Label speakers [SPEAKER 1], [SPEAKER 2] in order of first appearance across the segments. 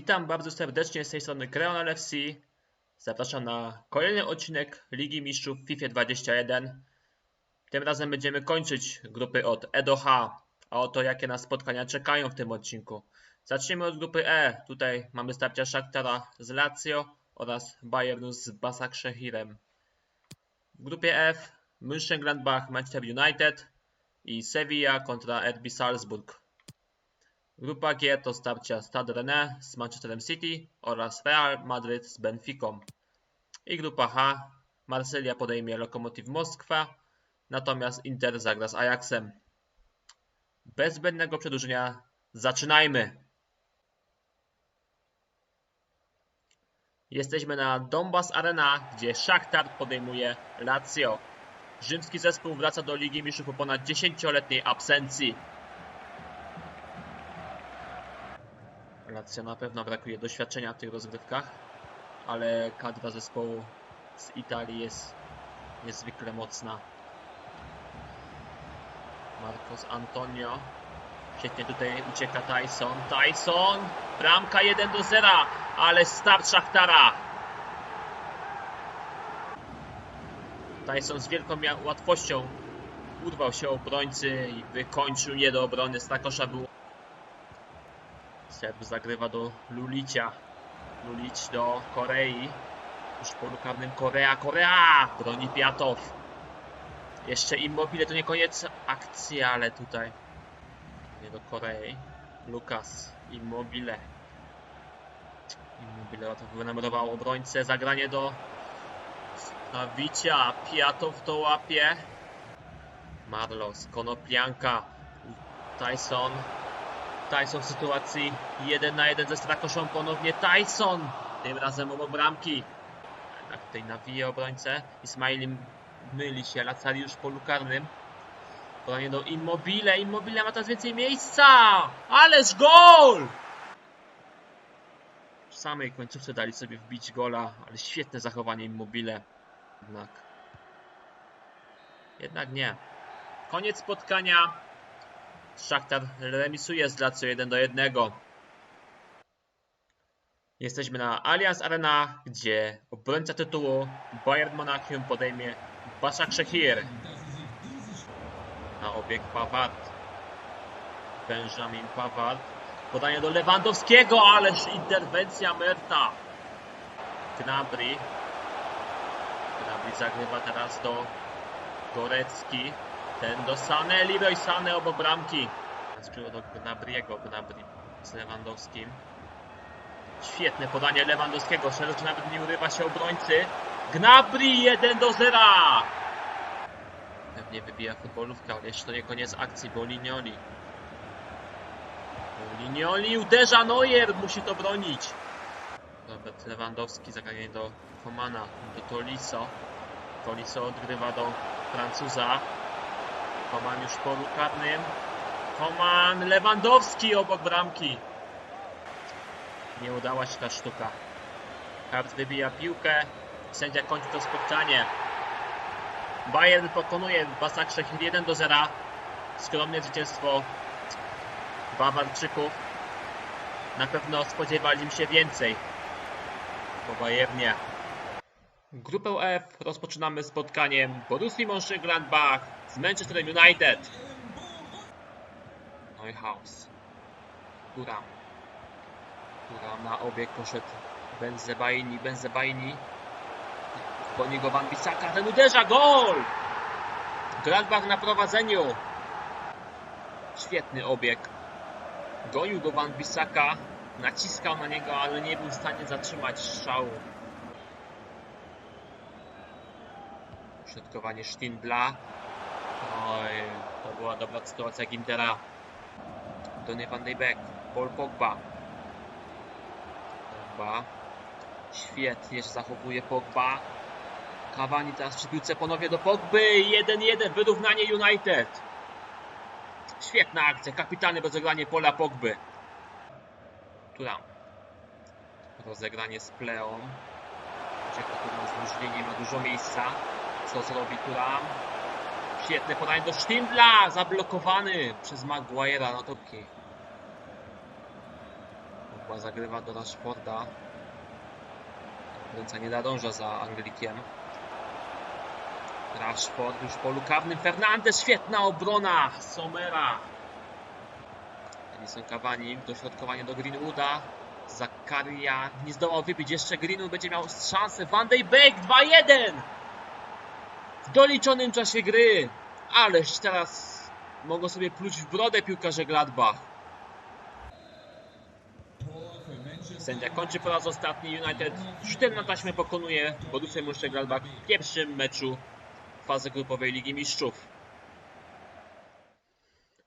[SPEAKER 1] Witam bardzo serdecznie z tej strony Kreon LFC. Zapraszam na kolejny odcinek Ligi Mistrzów FIFA 21. Tym razem będziemy kończyć grupy od E do H, a oto jakie nas spotkania czekają w tym odcinku. Zacznijmy od grupy E. Tutaj mamy starcia Shaktara z Lazio oraz Bayernu z Basaksehirem. W grupie F Mönchengladbach, Manchester United i Sevilla kontra RB Salzburg. Grupa G to starcia Stade Rennes z Manchesterem City oraz Real Madryt z Benficą. I grupa H Marsylia podejmie Lokomotiv Moskwa, natomiast Inter zagra z Ajaxem. Bez zbędnego przedłużenia zaczynajmy! Jesteśmy na Donbass Arena, gdzie Shakhtar podejmuje Lazio. Rzymski zespół wraca do Ligi Mistrzów po ponad 10-letniej absencji. Lazio na pewno brakuje doświadczenia w tych rozgrywkach, ale kadra zespołu z Italii jest niezwykle mocna. Marcos Antonio. Świetnie tutaj ucieka Tyson. Tyson! Bramka 1 do 0, ale start Szachtara. Tyson z wielką łatwością urwał się obrońcy i wykończył je do obrony. Stakosza był Serb zagrywa do Lulicia. Lulic do Korei. Już w polu karnym Korea. Korea! Broni Piatow. Jeszcze Immobile to nie koniec akcji, ale tutaj nie do Korei. Lukas Immobile. Immobile to wynumerował obrońcę. Zagranie do Stawicia. Piatow to łapie. Marlos, Konoplianka. Tyson Tyson w sytuacji 1 na 1 ze Strakoszą ponownie Tyson. Tym razem obok bramki. Tak tutaj nawija obrońcę. Ismail myli się. Lacari już w polu karnym. Podanie do Immobile. Immobile ma teraz więcej miejsca. Ależ gol! W samej końcówce dali sobie wbić gola, ale świetne zachowanie Immobile. Jednak. Jednak nie. Koniec spotkania. Szachtar remisuje z Lazio 1 do 1. Jesteśmy na Allianz Arena, gdzie obrońca tytułu Bayern Monachium podejmie Başakşehir. Na obieg Pavard. Benjamin Pavard. Podanie do Lewandowskiego, ależ interwencja Merta. Gnabry. Gnabry zagrywa teraz do Gorecki. Ten do Sane, Leroy Sane obok bramki. Skryło do Gnabriego, Gnabry z Lewandowskim. Świetne podanie Lewandowskiego, szeroki nawet nie urywa się obrońcy. Gnabry 1 do 0. Pewnie wybija futbolówka, ale jeszcze to nie koniec akcji, bo Linioli. Linioli uderza Neuer, musi to bronić. Robert Lewandowski, zagranie do Komana, do Toliso. Toliso odgrywa do Francuza. Koman już w polu karnym. Koman Lewandowski obok bramki. Nie udała się ta sztuka. Hart wybija piłkę. Sędzia kończy to spotkanie. Bayern pokonuje Basaksehir 1 do 0. Skromne zwycięstwo Bawarczyków. Na pewno spodziewali się więcej po Bayernie. Grupę F rozpoczynamy spotkaniem Borussii Mönchengladbach z Manchester United. Neuhaus. Turam. Turam na obieg poszedł Benzebaini. Benzebaini. Po niego Van Bissaka. Ten uderza. Gol! Gladbach na prowadzeniu. Świetny obieg. Gonił do Van Bissaka. Naciskał na niego, ale nie był w stanie zatrzymać strzału. Środkowanie Sztindla. Oj, to była dobra sytuacja Gintera. Donny van de Beek. Paul Pogba. Pogba. Świetnie się zachowuje Pogba. Cavani teraz przy piłce ponownie do Pogby. 1-1. Wyrównanie United. Świetna akcja. Kapitalne rozegranie pola Pogby. Turam. Rozegranie z Pleą. Ucieka tu na. Ma dużo miejsca. Co zrobi Turam? Świetne podanie do Sztindla! Zablokowany przez Maguire'a na topki. Pogba zagrywa do Rashforda. Ręca nie nadąża za Anglikiem. Rashford już w polu karnym. Fernandez, świetna obrona Somera. Edison Cavani, dośrodkowanie do Greenwooda. Zakaria nie zdołał wybić. Jeszcze Greenwood będzie miał szansę. Van de Beek 2-1 w doliczonym czasie gry. Ależ teraz mogą sobie pluć w brodę piłkarze Gladbach. Sędzia kończy po raz ostatni. United rzutem na taśmę pokonuje Borussię Mönchengladbach w pierwszym meczu fazy grupowej Ligi Mistrzów.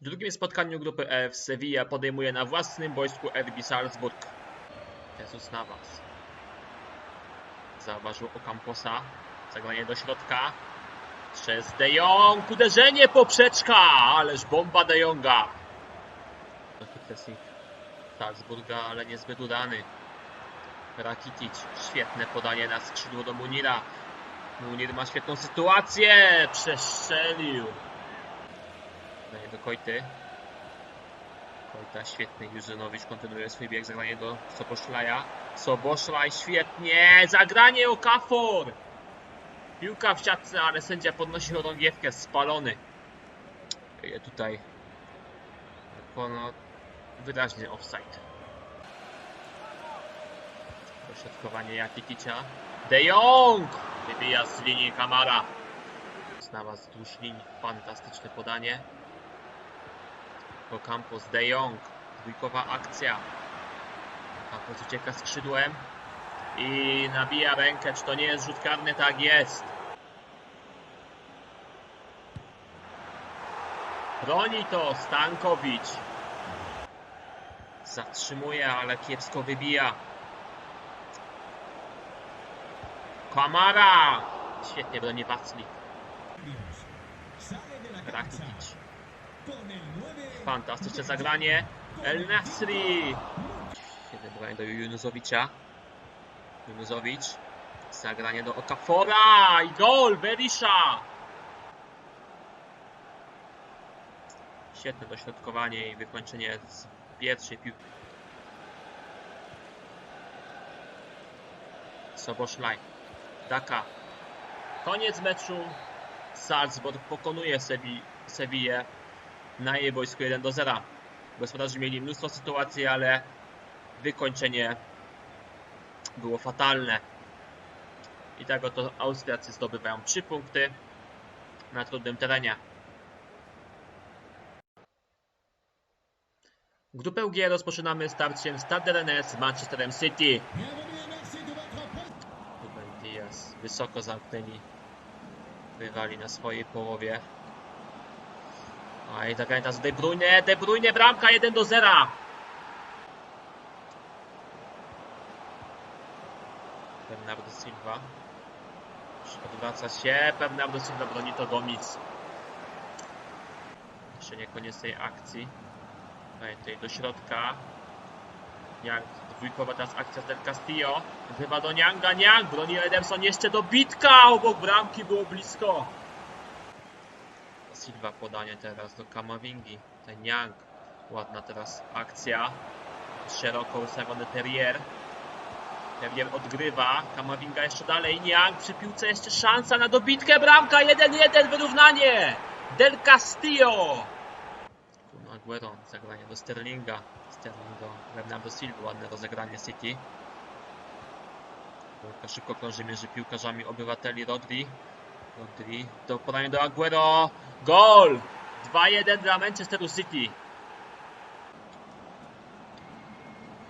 [SPEAKER 1] W drugim spotkaniu grupy F Sevilla podejmuje na własnym boisku RB Salzburg. Jesus Navas. Zauważył Ocamposa. Zagranie do środka. Przez De Jong. Uderzenie poprzeczka. Ależ bomba De Jonga. Pressing Salzburga, ale niezbyt udany. Rakitic. Świetne podanie na skrzydło do Munira. Munir ma świetną sytuację. Przestrzelił. Daje do Kojty. Kojta świetny. Jurzynowicz kontynuuje swój bieg. Zagranie do Soboszlaja. Soboszlaj świetnie. Zagranie Okafor. Piłka w siatce, ale sędzia podnosi chorągiewkę. Spalony. Tutaj ponad wyraźny offside. Dośrodkowanie Jakiticia. De Jong! Wybija z linii Kamara. Znawa wzdłuż linii. Fantastyczne podanie. Ocampos De Jong. Dwójkowa akcja. Ocampos ucieka skrzydłem. I nabija rękę. Czy to nie jest rzut karny? Tak jest. Broni to Stankowicz. Zatrzymuje, ale kiepsko wybija. Kamara! Świetnie broni Waclik. Rakitic. Fantastyczne zagranie. El Nasri. Świetne branie do Junuzowicza. Junuzowicz. Zagranie do Okafora. I gol! Berisha! Świetne dośrodkowanie i wykończenie z pierwszej piłki. Soboszlaj. Daka. Koniec meczu. Salzburg pokonuje Sevillę na jej boisku 1 do 0. Gospodarze mieli mnóstwo sytuacji, ale wykończenie było fatalne. I tak oto Austriacy zdobywają 3 punkty na trudnym terenie. Grupę G rozpoczynamy starciem Stade Rennes z Manchesterem City. Ruben Diaz wysoko zamknęli rywali na swojej połowie. A i zagranie teraz De Bruyne, De Bruyne bramka 1 do 0. Bernardo Silva. Odwraca się, Bernardo Silva broni to Gomis. Jeszcze nie koniec tej akcji. Tutaj do środka. Niang, dwójkowa teraz akcja del Castillo. Chyba do Nianga, Niang, broni Ederson jeszcze do bitka, obok bramki było blisko. Silva podanie teraz do Kamavingi. Ten Niang, ładna teraz akcja. Szeroko ustawiony Terrier. Terrier odgrywa, Kamavinga jeszcze dalej, Niang przy piłce jeszcze szansa na dobitkę, bramka 1-1, wyrównanie. Del Castillo. Aguero, zagranie do Sterlinga. Sterling do Bernardo Silva, ładne rozegranie City. Piłka szybko krąży między piłkarzami obywateli Rodri. Rodri, do podania do Aguero. Gol! 2-1 dla Manchesteru City.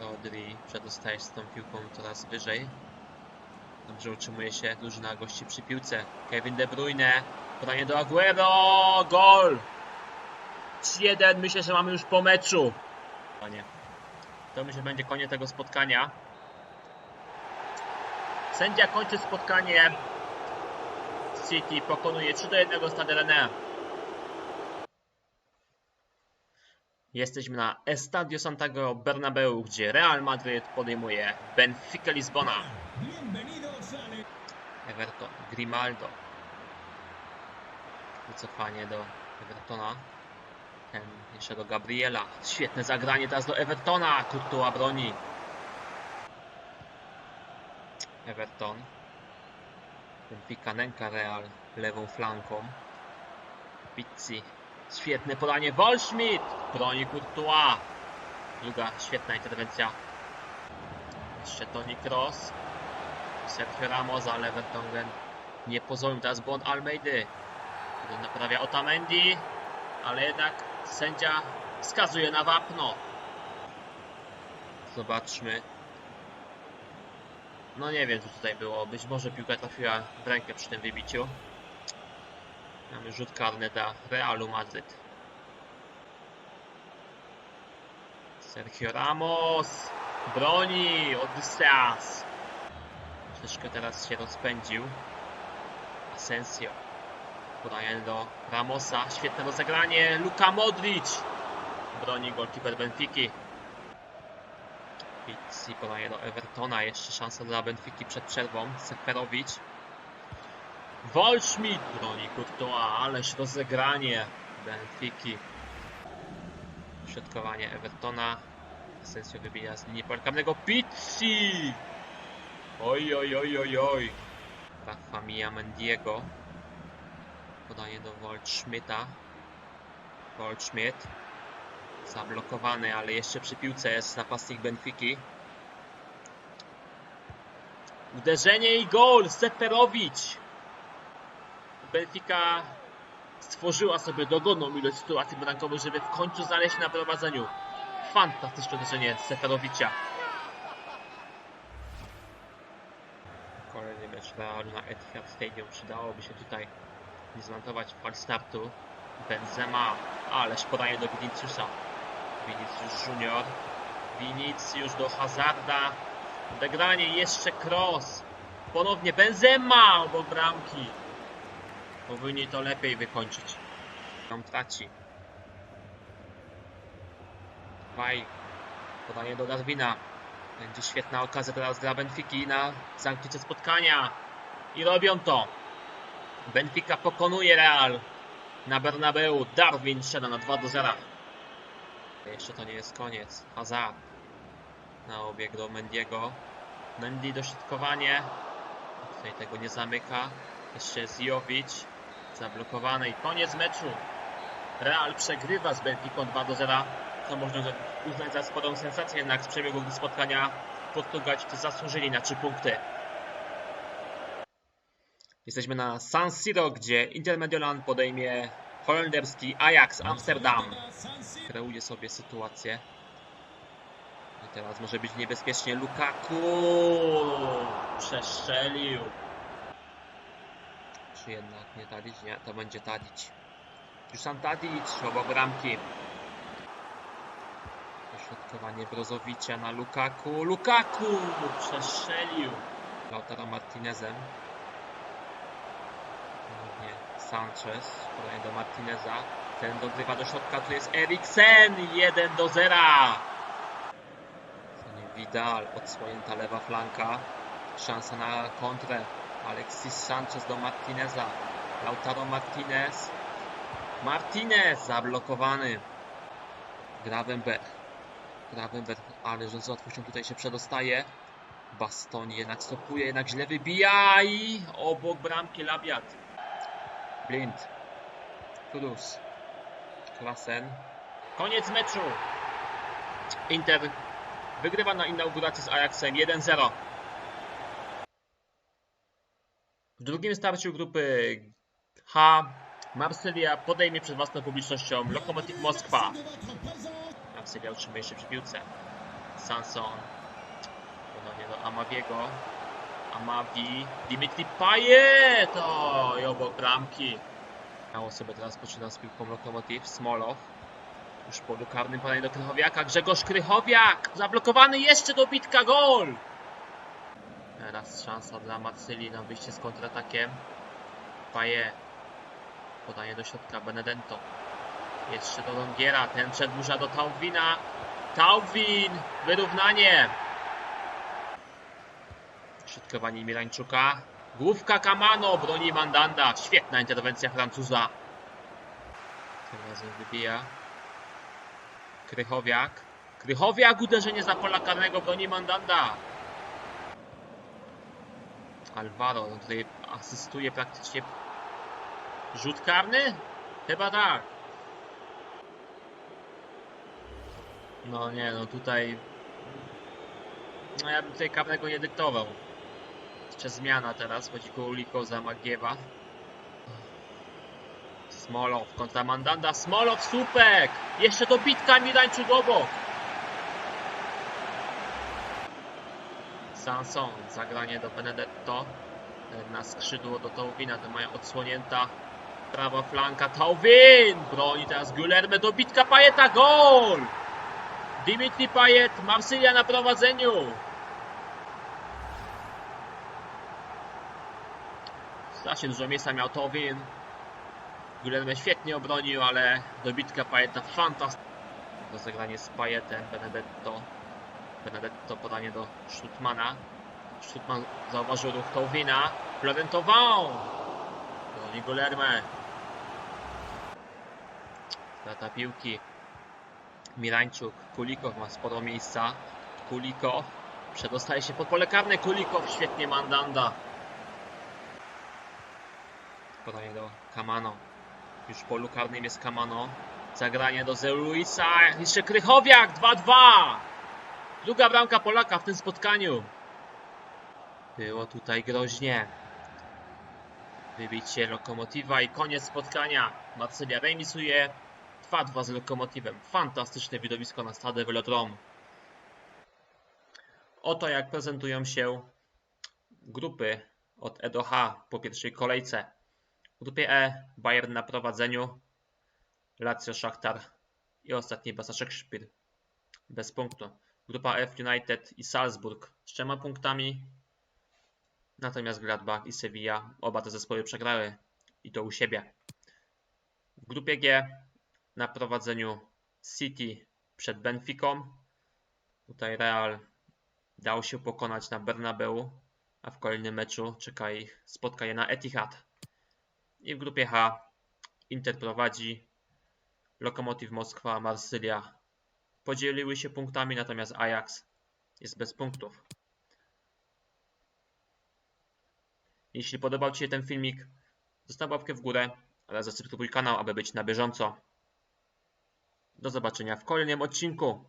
[SPEAKER 1] Rodri przedostaje z tą piłką coraz wyżej. Dobrze utrzymuje się drużyna gości przy piłce. Kevin De Bruyne, podanie do Aguero. Gol! 3-1, myślę, że mamy już po meczu. Panie. To myślę, że będzie koniec tego spotkania. Sędzia kończy spotkanie. City pokonuje 3 do 1 Stade Rennes. Jesteśmy na Estadio Santiago Bernabeu, gdzie Real Madrid podejmuje Benfica Lizbona. Everton, Grimaldo. Wycofanie do Evertona. Ten jeszcze do Gabriela. Świetne zagranie teraz do Evertona. Kurtuła broni. Everton. Benfica nęka Real lewą flanką. Pizzi. Świetne podanie. Wolschmidt. Broni Courtois. Druga świetna interwencja. Jeszcze Toni Kroos. Sergio Ramos, ale nie pozwolił teraz błąd Almeidy. Naprawia Otamendi, ale jednak sędzia wskazuje na wapno. Zobaczmy. No nie wiem co tutaj było. Być może piłka trafiła w rękę przy tym wybiciu. Mamy rzut karny dla Realu Madryt. Sergio Ramos broni Odysseas. Troszeczkę teraz się rozpędził. Asensio. Podaje do Ramosa. Świetne rozegranie. Luka Modric. Broni golkiper Benfiki. Pizzi podaje do Evertona. Jeszcze szansa dla Benfiki przed przerwą. Seferowicz. Wolschmidt broni Courtois. Ależ rozegranie Benfiki. Środkowanie Evertona. Asensio wybija z linii pola karnego. Pizzi! Oj, oj, oj, oj, oj. Rafa Mendiego. Podaje do Waldschmidta. Waldschmidt. Zablokowany, ale jeszcze przy piłce jest napastnik Benfiki. Uderzenie i gol! Seferowicz! Benfica stworzyła sobie dogodną ilość sytuacji bramkowych, żeby w końcu znaleźć się na prowadzeniu. Fantastyczne uderzenie Seferowicza. Kolejny mecz Realu na Etihad Stadium. Przydałoby się tutaj zmontować fal startu. Benzema, ależ podaje do Viniciusa. Vinicius Junior. Vinicius do Hazarda. Odegranie jeszcze Cross. Ponownie Benzema obok bramki. Powinni to lepiej wykończyć. Tam traci. Waj. Podanie do Darwina. Będzie świetna okazja teraz dla Benfiki na zamknięcie spotkania. I robią to. Benfica pokonuje Real na Bernabeu. Darwin strzela na 2 do 0. Jeszcze to nie jest koniec. Hazard na obieg do Mendiego. Mendy dośrodkowanie. Tutaj tego nie zamyka. Jeszcze Zjowicz. Zablokowany i koniec meczu. Real przegrywa z Benficą 2 do 0. Co można uznać za sporą sensację, jednak z przebiegu spotkania Portugalczycy zasłużyli na 3 punkty. Jesteśmy na San Siro, gdzie Inter Mediolan podejmie holenderski Ajax Amsterdam. Kreuje sobie sytuację. I teraz może być niebezpiecznie Lukaku. Przestrzelił. Czy jednak nie Tadic? Nie, to będzie Tadic. Już sam Tadic obok bramki. Dośrodkowanie Brozowicza na Lukaku. Lukaku! Przestrzelił. Lautaro Martinezem. Sanchez. Podaje do Martineza. Ten dogrywa do środka. Tu jest Eriksen. 1 do 0. Vidal. Odsłonięta lewa flanka. Szansa na kontrę. Alexis Sanchez do Martineza. Lautaro Martinez. Martinez zablokowany. Gravenberg. Gravenberg, ale że z łatwością tutaj się przedostaje. Bastoni jednak stopuje, jednak źle wybija i obok bramki Labiat. Blind. Kudus. Klasen. Koniec meczu. Inter wygrywa na inauguracji z Ajaxem 1-0. W drugim starciu grupy H Marsylia podejmie przed własną publicznością Lokomotiv Moskwa. Marsylia utrzymuje jeszcze przy piłce. Sanson. Ponownie do Amawiego. Amawi. Dimitri Payet! O, i obok bramki. Mało sobie teraz poczyna z piłką Lokomotiv. Smolow. Już po karnym podanie do Krychowiaka. Grzegorz Krychowiak! Zablokowany jeszcze dobitka gol! Teraz szansa dla Marsylii na wyjście z kontratakiem. Paje. Podaje do środka Benedetto. Jeszcze do Longiera. Ten przedłuża do Taubwina. Taubwin! Wyrównanie! Środkowanie Mirańczuka. Główka Kamano broni Mandanda. Świetna interwencja Francuza. Tym razem wybija. Krychowiak. Krychowiak uderzenie za pola karnego broni Mandanda. Alvaro no tutaj asystuje praktycznie rzut karny? Chyba tak. No nie, no tutaj no ja bym tutaj karnego nie dyktował. Jeszcze zmiana teraz, chodzi Kuliko za Magiewa. Smolow kontra Mandanda, Smolow, słupek! Jeszcze dobitka Mirańczuk obok. Sanson, zagranie do Benedetto. Na skrzydło do Tauvina, to mają odsłonięta prawa flanka. Tauvin! Broni teraz Guilherme, dobitka Pajeta, gol! Dimitri Payet, Marsylia na prowadzeniu. Strasznie dużo miejsca miał Tauvin. Guilherme świetnie obronił, ale dobitka Pajeta fantastyczna. Rozegranie z Pajetem, Benedetto. Benedetto podanie do Schutmana. Schutman zauważył ruch Tauvina. Florentował! Broni Guilherme. Strata piłki. Mirańczuk. Kulikow ma sporo miejsca. Kulikow. Przedostaje się pod pole karne. Kulikow świetnie Mandanda. Podanie do Kamano. Już w polu karnym jest Kamano. Zagranie do Zeu Luisa. Jeszcze Krychowiak 2-2. Druga bramka Polaka w tym spotkaniu. Było tutaj groźnie. Wybicie Lokomotiva i koniec spotkania. Marsylia remisuje 2-2 z Lokomotywem. Fantastyczne widowisko na Stade Velodrome. Oto jak prezentują się grupy od E do H po pierwszej kolejce. W grupie E Bayern na prowadzeniu, Lazio, Szachtar i ostatni Basaszek Szpil bez punktu. Grupa F United i Salzburg z trzema punktami. Natomiast Gladbach i Sevilla oba te zespoły przegrały i to u siebie. W grupie G na prowadzeniu City przed Benficą. Tutaj Real dał się pokonać na Bernabeu, a w kolejnym meczu czeka ich spotkanie na Etihad. I w grupie H Inter prowadzi, Lokomotiv Moskwa, Marsylia podzieliły się punktami, natomiast Ajax jest bez punktów. Jeśli podobał Ci się ten filmik, zostaw łapkę w górę oraz zasubskrybuj kanał, aby być na bieżąco. Do zobaczenia w kolejnym odcinku.